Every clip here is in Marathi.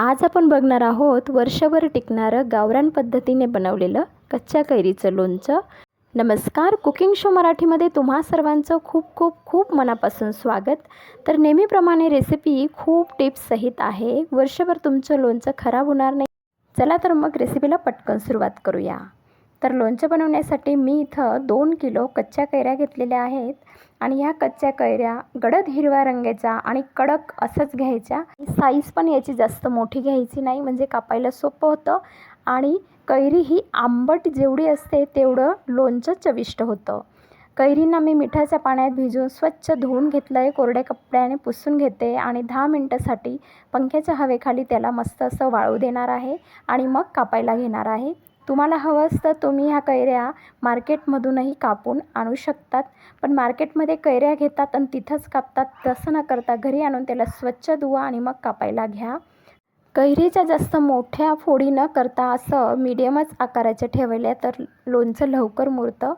आज आपण बघणार आहोत वर्षभर टिकणारं गावरान पद्धतीने बनवलेलं कच्च्या कैरीचं लोणचं. नमस्कार कुकिंग शो मराठीमध्ये तुम्हा सर्वांचं खूप खूप खूप मनापासून स्वागत. तर नेहमीप्रमाणे रेसिपी खूप टिप्ससहित आहे. वर्षभर तुमचं लोणचं खराब होणार नाही. चला तर मग रेसिपीला पटकन सुरुवात करूया. तर लोणचं बनवण्यासाठी मी इथं दोन किलो कच्च्या कैऱ्या घेतलेल्या आहेत. आणि ह्या कच्च्या कैऱ्या गडद हिरव्या रंगाच्या आणि कडक असंच घ्यायच्या. साईज पण याची जास्त मोठी घ्यायची नाही म्हणजे कापायला सोपं होतं. आणि कैरी ही आंबट जेवढी असते तेवढं लोणचं चविष्ट होतं. कैरींना मी मिठाच्या पाण्यात भिजून स्वच्छ धुवून घेतलं आहे कोरड्या कपड्याने पुसून घेते आणि दहा मिनटासाठी पंख्याच्या हवेखाली त्याला मस्त असं वाळू देणार आहे आणि मग कापायला घेणार आहे. तुम्हाला हवं असतं तुम्ही ह्या कैऱ्या मार्केटमधूनही कापून आणू शकतात. पण मार्केटमध्ये कैऱ्या घेतात आणि तिथंच कापतात तसं न करता घरी आणून त्याला स्वच्छ धुवा आणि मग कापायला घ्या. कैरीच्या जास्त मोठ्या फोडी न करता असं मीडियमच आकाराच्या ठेवल्या तर लोणचं लवकर मुरतं.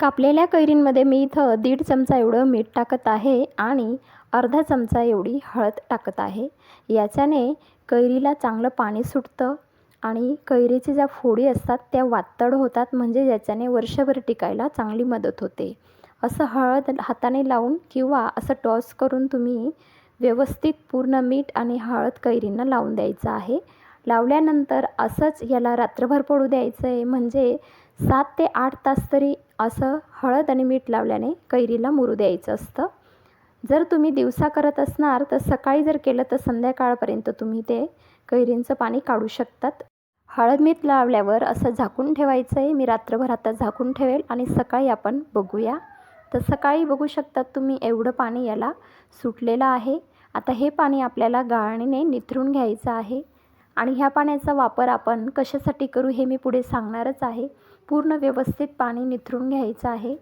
कापलेल्या कैरींमध्ये मी इथं दीड चमचा एवढं मीठ टाकत आहे आणि अर्धा चमचा एवढी हळद टाकत आहे. याच्याने कैरीला चांगलं पाणी सुटतं. आणि कैरीची ज्या फोडी असतात त्या वातड होतात म्हणजे ज्याच्याने वर्षभर टिकायला चांगली मदत होते. असं हळद हाताने लावून किंवा असं टॉस करून तुम्ही व्यवस्थित पूर्ण मीठ आणि हळद कैरींना लावून द्यायचं आहे. लावल्यानंतर असंच याला रात्रभर पडू द्यायचं आहे म्हणजे सात ते आठ तास तरी असं हळद आणि मीठ लावल्याने कैरीला मुरू द्यायचं असतं. जर तुम्ही दिवसा करत असणार तर सकाळी जर केलं तर संध्याकाळपर्यंत तुम्ही ते कैरींचं पाणी काढू शकतात. हळद मीठ लावल्यावर असं झाकून ठेवायचं आहे मी रात्रभर आता झाकून ठेवेल आणि सकाळी आपण बघूया. तर सकाळी बघू शकतात तुम्ही एवढं पाणी याला सुटलेलं आहे. आता हे पाणी आपल्याला गाळणीने निथरून घ्यायचं आहे. आणि ह्या पाण्याचा वापर आपण कशासाठी करू हे मी पुढे सांगणारच आहे. पूर्ण व्यवस्थित पाणी निथरून घ्यायचं आहे.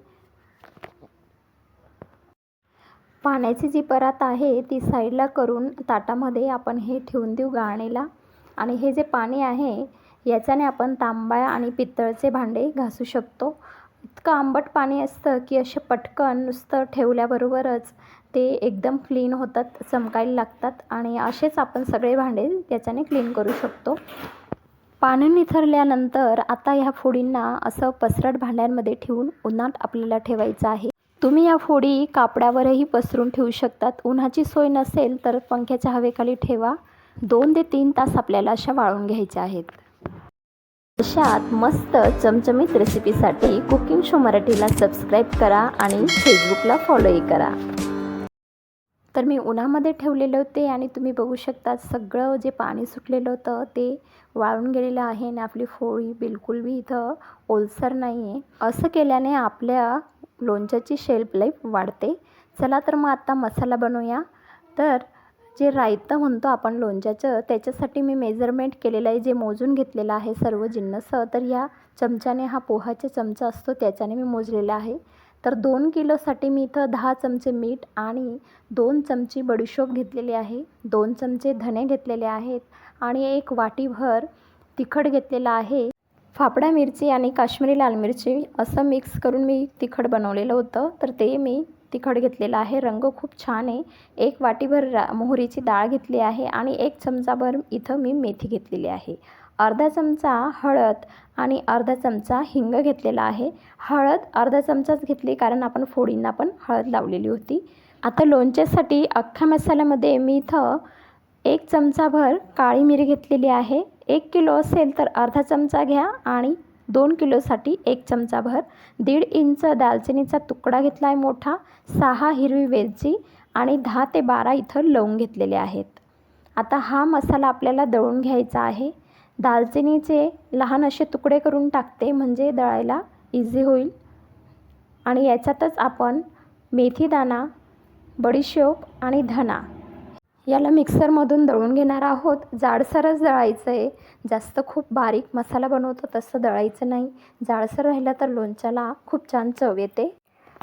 पाण्याची जी परात आहे ती साईडला करून ताटामध्ये आपण हे ठेवून देऊ गाळणीला. आणि हे जे पाणी आहे याच्याने आपण तांबा आणि पितळचे भांडे घासू शकतो. इतकं आंबट पाणी असतं की असे पटकन नुसतं ठेवल्याबरोबरच ते एकदम क्लीन होतात चमकायला लागतात आणि असेच आपण सगळे भांडे त्याच्याने क्लीन करू शकतो. पाणी निथरल्यानंतर आता ह्या फोडींना असं पसरट भांड्यांमध्ये ठेवून उन्हात आपल्याला ठेवायचं आहे. तुम्ही या फोडी कापडावरही पसरून ठेवू शकतात. उन्हाची सोय नसेल तर पंख्याच्या हवेखाली ठेवा. दोन ते तीन तास आपल्याला अशा वाळून घ्यायच्या आहेत. अशात मस्त चमचमीत रेसिपीसाठी कुकिंग शो मराठीला सबस्क्राईब करा आणि फेसबुकला फॉलोही करा. तर मी उन्हामध्ये ठेवलेले होते आणि तुम्ही बघू शकता सगळं जे पाणी सुटलेलं होतं ते वाळून गेलेलं आहे आणि आपली फोळी बिलकुल बी इथं ओलसर नाही आहे असं केल्याने आपल्या लोणच्याची शेल्फ लाईफ वाढते. चला तर मग आत्ता मसाला बनवूया. तर जे रायतं म्हणतो आपण लोणच्याचं त्याच्यासाठी मी मेजरमेंट केलेलं आहे जे मोजून घेतलेलं आहे सर्व जिन्नस. तर ह्या चमच्याने हा पोहाचा चमचा असतो त्याच्याने मी मोजलेला आहे. तर दोन किलोसाठी मी इथं दहा चमचे मीठ आणि दोन चमची बडीशोप घेतलेली आहे. दोन चमचे धने घेतलेले आहेत आणि एक वाटीभर तिखट घेतलेलं आहे. फाफडा मिरची आणि काश्मीरी लाल मिरची असं मिक्स करून मी तिखट बनवलेलं होतं. तर ते मी तिखट घेतलेलं आहे. रंग खूप छान आहे. एक वाटीभर रा मोहरीची डाळ घेतली आहे आणि एक चमचाभर इथं मी मेथी घेतलेली आहे. अर्धा चमचा हळद आणि अर्धा चमचा हिंग घेतलेला आहे. हळद अर्धा चमचाच घेतली कारण आपण फोडींना पण हळद लावलेली होती. आता लोणच्यासाठी अख्ख्या मसाल्यामध्ये मी इथं एक चमचाभर काळी मिरी घेतलेली आहे. एक किलो असेल तर अर्धा चमचा घ्या आणि दोन किलोसाठी एक चमचाभर दीड इंच दालचिनीचा तुकडा घेतला आहे मोठा सहा हिरवी वेलची आणि दहा ते बारा इथं लवंग घेतलेले आहेत. आता हा मसाला आपल्याला दळून घ्यायचा आहे. दालचिनीचे लहान असे तुकडे करून टाकते म्हणजे दळायला इझी होईल. आणि याच्यातच आपण मेथीदाणा बडीशेप आणि धना याला मिक्सरमधून दळून घेणार आहोत. जाडसरच दळायचं आहे जास्त खूप बारीक मसाला बनवतो तसं दळायचं नाही. जाडसर राहिलं तर लोणच्याला खूप छान चव येते.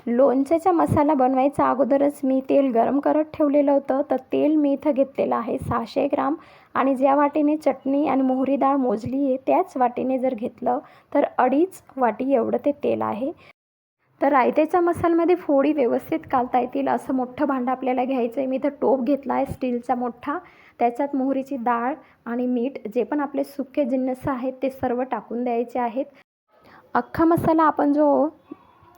लोणच्याचा मसाला बनवायचा अगोदरच मी तेल गरम करत ठेवलेलं होतं. तर तेल मी इथं घेतलेलं आहे सहाशे ग्राम. आणि ज्या वाटीने चटणी आणि मोहरी डाळ मोजली आहे त्याच वाटीने जर घेतलं तर अडीच वाटी एवढं ते तेल आहे. तर रायतेच्या मसाल्यामध्ये फोडी व्यवस्थित कालता येतील असं मोठं भांडं आपल्याला घ्यायचं आहे मी इथं टोप घेतला आहे स्टीलचा मोठा. त्याच्यात मोहरीची डाळ आणि मीठ जे पण आपले सुके जिन्नस आहेत ते सर्व टाकून द्यायचे आहेत. अख्खा मसाला आपण जो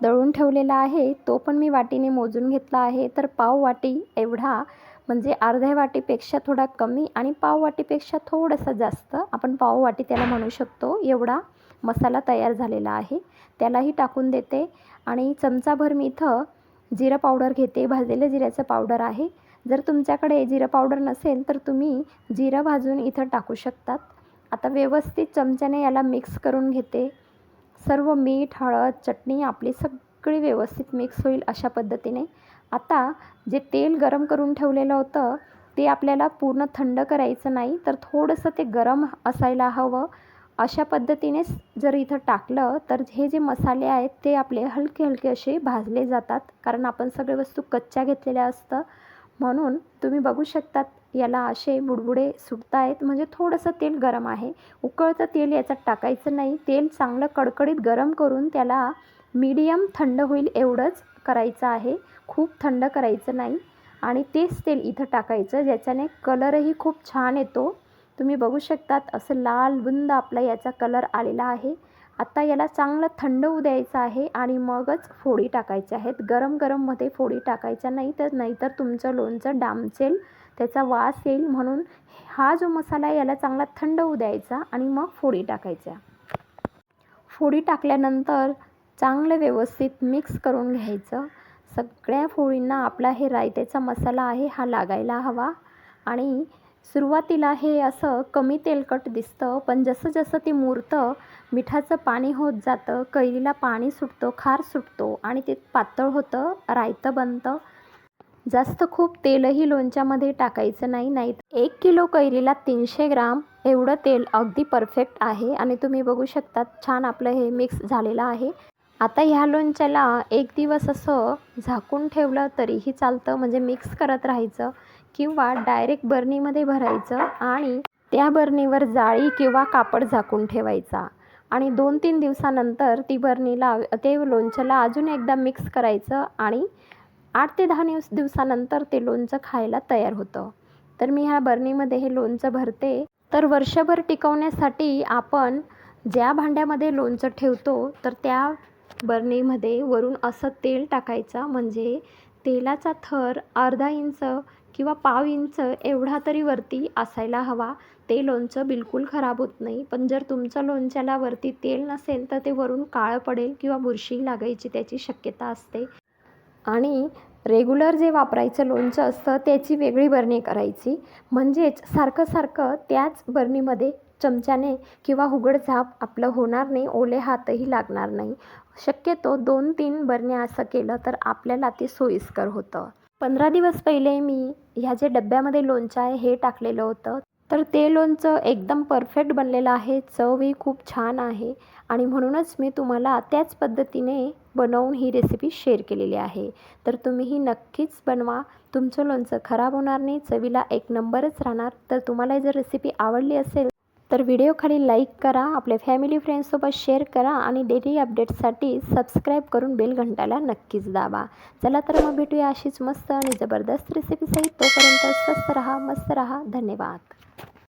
दळून ठेवलेला आहे तो पण मी वाटीने मोजून घेतला आहे. तर पाव वाटी एवढा म्हणजे अर्ध्या वाटीपेक्षा थोडा कमी आणि पाव वाटीपेक्षा थोडंसं जास्त. आपण पाव वाटी त्याला म्हणू शकतो. एवढा मसाला तयार झालेला आहे. त्यालाही टाकून देते. आणि चमचाभर मी इथं जिरं पावडर घेते. भाजलेलं जिऱ्याचं पावडर आहे. जर तुमच्याकडे जिरं पावडर नसेल तर तुम्ही जिरं भाजून इथं टाकू शकतात. आता व्यवस्थित चमच्याने याला मिक्स करून घेते. सर्व मीठ हळद चटणी आपली सगळी व्यवस्थित मिक्स होईल अशा पद्धतीने. आता जे तेल गरम करून ठेवलेलं होतं ते आपल्याला पूर्ण थंड करायचं नाही तर थोडंसं ते गरम असायला हवं. अशा पद्धतीनेच जर इथं टाकलं तर हे जे मसाले आहेत ते आपले हलके हलके असे भाजले जातात. कारण आपण सगळे वस्तू कच्च्या घेतलेल्या असतं. म्हणून तुम्ही बघू शकतात याला असे बुडबुडे सुटत आहेत म्हणजे थोडंसं तेल गरम आहे. उकळतं तेल याच्यात टाकायचं नाही. तेल चांगलं कडकडीत गरम करून त्याला मीडियम थंड होईल एवढंच करायचं आहे. खूप थंड करायचं नाही. आणि तेच तेल इथं टाकायचं ज्याच्याने कलरही खूप छान येतो. तुम्ही बघू शकतात असं लाल बुंद आपला याचा कलर आलेला आहे. आता याला चांगलं थंड होऊ द्यायचं आहे आणि मगच फोडी टाकायच्या आहेत. गरम गरममध्ये फोडी टाकायच्या नाही तर नाहीतर तुमचं लोणचं डामचेल त्याचा वास येईल म्हणून हा जो मसाला आहे याला चांगला थंड होऊ द्यायचा आणि मग फोडी टाकायच्या. फोडी टाकल्यानंतर चांगलं व्यवस्थित मिक्स करून घ्यायचं. सगळ्या फोडींना आपला हे रायत्याचा मसाला आहे हा लागायला हवा आणि सुरुवातीला हे असं कमी तेलकट दिसतं पण जसं जसं ते मुरतं मिठाचं पाणी होत जातं कैरीला पाणी सुटतं खार सुटतो आणि ते पातळ होतं रायतं बनतं. जास्त खूप तेलही लोणच्यामध्ये टाकायचं नाही नाही एक किलो कैरीला तीनशे ग्राम एवढं तेल अगदी परफेक्ट आहे आणि तुम्ही बघू शकता छान आपलं हे मिक्स झालेलं आहे. आता ह्या लोणच्याला एक दिवस असं झाकून ठेवलं तरीही चालतं म्हणजे मिक्स करत राहायचं किंवा डायरेक्ट बर्नीमध्ये भरायचं आणि त्या बर्नीवर जाळी किंवा कापड झाकून ठेवायचा. आणि दोन तीन दिवसानंतर ती बर्नीला ते लोणच्याला अजून एकदा मिक्स करायचं आणि आठ ते दहा दिवस दिवसानंतर ते लोणचं खायला तयार होतं. तर मी ह्या बर्नीमध्ये हे लोणचं भरते. तर वर्षभर टिकवण्यासाठी आपण ज्या भांड्यामध्ये लोणचं ठेवतो तर त्या बर्नीमध्ये वरून असं तेल टाकायचं म्हणजे तेलाचा थर अर्धा इंच किंवा पाव इंच एवढा तरी वरती असायला हवा. ते लोणचं बिलकुल खराब होत नाही. पण जर तुमचं लोणच्याला वरती तेल नसेल तर ते वरून काळं पडेल किंवा बुरशी लागायची त्याची शक्यता असते. आणि रेग्युलर जे वापरायचं लोणचं असतं त्याची वेगळी बरणी करायची. म्हणजेच सारखं सारखं त्याच बरणीमध्ये चमच्याने किंवा हुगडझाप आपलं होणार नाही ओले हातही लागणार नाही. शक्यतो दोन तीन बरण्या असं केलं तर आपल्याला ते सोयीस्कर होतं. पंधरा दिवस पहिले मी ह्या जे डब्यामध्ये लोणचं आहे हे टाकलेलं होतं. तर ते लोणचं एकदम परफेक्ट बनलेलं आहे. चवही खूप छान आहे. आणि म्हणूनच मी तुम्हाला त्याच पद्धतीने बनवून ही रेसिपी शेअर केलेली आहे. तर तुम्हीही नक्कीच बनवा. तुमचं लोणचं खराब होणार नाही. चवीला एक नंबरच राहणार. तर तुम्हाला जर रेसिपी आवडली असेल तर व्हिडिओ खाली लाईक करा आपल्या फॅमिली फ्रेंड्ससोबत शेअर करा आणि डेली अपडेट्ससाठी सबस्क्राईब करून बेल घंटाला नक्कीच दाबा. चला तर मग भेटूया अशीच मस्त आणि जबरदस्त रेसिपीसहित तोपर्यंत स्वस्त रहा मस्त रहा. धन्यवाद.